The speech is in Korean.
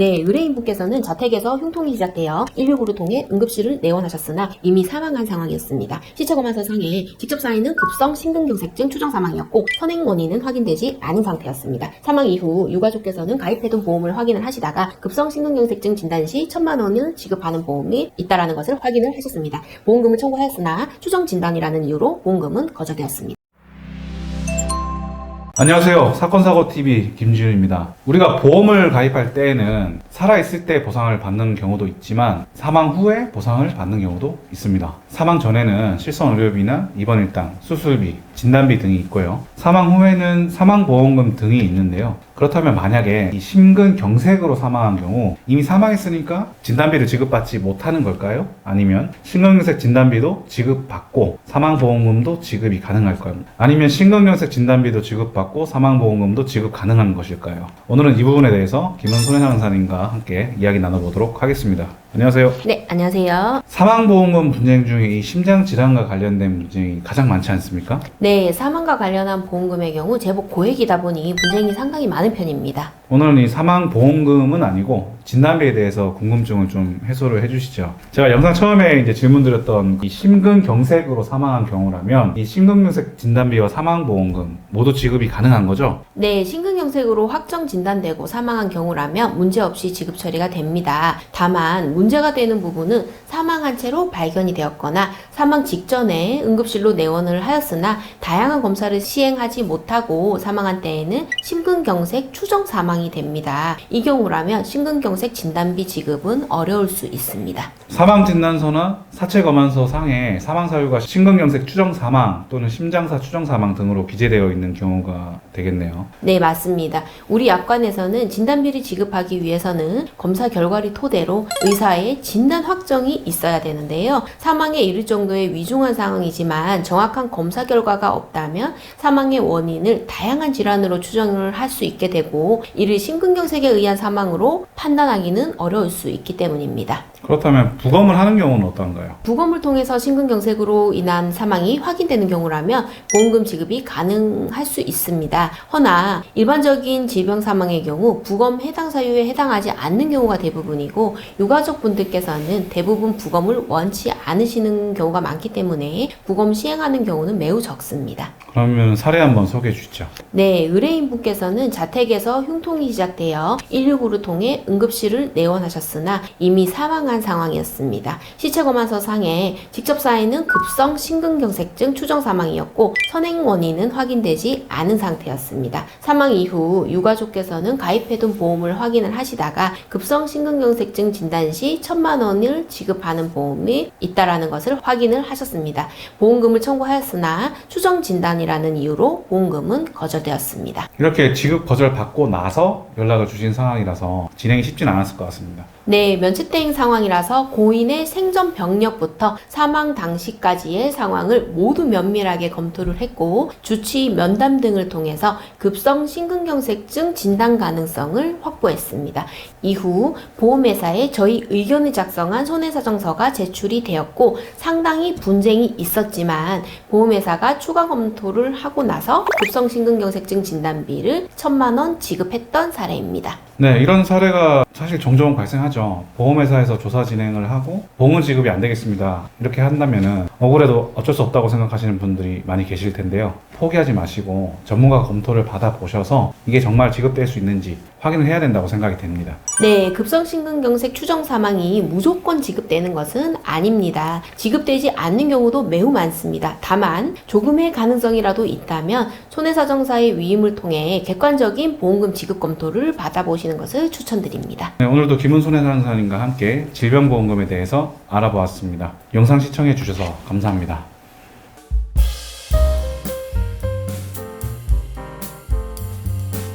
네, 의뢰인분께서는 자택에서 흉통이 시작되어 119를 통해 응급실을 내원하셨으나 이미 사망한 상황이었습니다. 시체 검안서 상에 직접 쌓이는 급성 심근경색증 추정 사망이었고 선행 원인은 확인되지 않은 상태였습니다. 사망 이후 유가족께서는 가입해둔 보험을 확인을 하시다가 급성 심근경색증 진단 시 천만 원을 지급하는 보험이 있다라는 것을 확인을 하셨습니다. 보험금을 청구하였으나 추정 진단이라는 이유로 보험금은 거절되었습니다. 안녕하세요. 사건 사고TV 김지윤입니다. 우리가 보험을 가입할 때에는 살아있을 때 보상을 받는 경우도 있지만 사망 후에 보상을 받는 경우도 있습니다. 사망 전에는 실손 의료비나 입원 일당, 수술비, 진단비 등이 있고요. 사망 후에는 사망보험금 등이 있는데요. 그렇다면 만약에 이 심근경색으로 사망한 경우 이미 사망했으니까 진단비를 지급받지 못하는 걸까요? 아니면 심근경색 진단비도 지급받고 사망보험금도 지급이 가능할까요? 아니면 심근경색 진단비도 지급받고 사망보험금도 지급 가능한 것일까요? 오늘은 이 부분에 대해서 김은손 회장사님과 함께 이야기 나눠보도록 하겠습니다. 안녕하세요. 네, 안녕하세요. 사망보험금 분쟁 중에 이 심장 질환과 관련된 분쟁이 가장 많지 않습니까? 네, 사망과 관련한 보험금의 경우 제법 고액이다 보니 분쟁이 상당히 많은 편입니다. 오늘은 이 사망보험금은 아니고 진단비에 대해서 궁금증을 좀 해소를 해주시죠. 제가 영상 처음에 이제 질문드렸던 이 심근경색으로 사망한 경우라면 이 심근경색 진단비와 사망보험금 모두 지급이 가능한 거죠? 네, 심근경색으로 확정 진단되고 사망한 경우라면 문제없이 지급 처리가 됩니다. 다만 문제가 되는 부분은 사망한 채로 발견이 되었거나 사망 직전에 응급실로 내원을 하였으나 다양한 검사를 시행하지 못하고 사망한 때에는 심근경색 추정 사망이 됩니다. 이 경우라면 심근경색 진단비 지급은 어려울 수 있습니다. 사망 진단서나 사체 검안서 상에 사망 사유가 심근경색 추정 사망 또는 심장사 추정 사망 등으로 기재되어 있는 경우가 되겠네요. 네, 맞습니다. 우리 약관에서는 진단비를 지급하기 위해서는 검사 결과를 토대로 의사의 진단 확정이 있어야 되는데요. 사망에 이를 정도의 위중한 상황이지만 정확한 검사 결과가 없다면 사망의 원인을 다양한 질환으로 추정을 할 수 있게 되고 이를 심근경색에 의한 사망으로 판단하기는 어려울 수 있기 때문입니다. 그렇다면 부검을 하는 경우는 어떤가요? 부검을 통해서 심근경색으로 인한 사망이 확인되는 경우라면 보험금 지급이 가능할 수 있습니다. 허나 일반적인 질병 사망의 경우 부검 해당 사유에 해당하지 않는 경우가 대부분이고 유가족 분들께서는 대부분 부검을 원치 않으시는 경우가 많기 때문에 부검 시행하는 경우는 매우 적습니다. 그러면 사례 한번 소개해 주시죠. 네, 의뢰인분께서는 자택에서 흉통이 시작되어 119를 통해 응급실을 내원하셨으나 이미 사망한 상황이었습니다. 시체검안서 상에 직접 쌓이는 급성 심근경색증 추정 사망이었고 선행 원인은 확인되지 않은 상태였습니다. 사망 이후 유가족께서는 가입해둔 보험을 확인을 하시다가 급성 심근경색증 진단 시 천만 원을 지급하는 보험이 있다라는 것을 확인을 하셨습니다. 보험금을 청구하였으나 추정 진단이라는 이유로 보험금은 거절되었습니다. 이렇게 지급 거절 받고 나서 연락을 주신 상황이라서 진행이 쉽진 않았을 것 같습니다. 네, 면책대행 상황 이라서 고인의 생전 병력부터 사망 당시까지의 상황을 모두 면밀하게 검토를 했고 주치 면담 등을 통해서 급성 심근경색증 진단 가능성을 확보했습니다. 이후 보험회사에 저희 의견을 작성한 손해사정서가 제출이 되었고 상당히 분쟁이 있었지만 보험회사가 추가 검토를 하고 나서 급성 심근경색증 진단비를 천만 원 지급했던 사례입니다. 네, 이런 사례가 사실 종종 발생하죠. 보험회사에서 조사 진행을 하고 보험은 지급이 안 되겠습니다. 이렇게 한다면은 억울해도 어쩔 수 없다고 생각하시는 분들이 많이 계실 텐데요. 포기하지 마시고 전문가 검토를 받아 보셔서 이게 정말 지급될 수 있는지 확인을 해야 된다고 생각이 됩니다. 네, 급성 심근경색 추정 사망이 무조건 지급되는 것은 아닙니다. 지급되지 않는 경우도 매우 많습니다. 다만 조금의 가능성이라도 있다면 손해사정사의 위임을 통해 객관적인 보험금 지급 검토를 받아보시는 것을 추천드립니다. 네, 오늘도 김은손 회사님과 함께 질병보험금에 대해서 알아보았습니다. 영상 시청해 주셔서 감사합니다.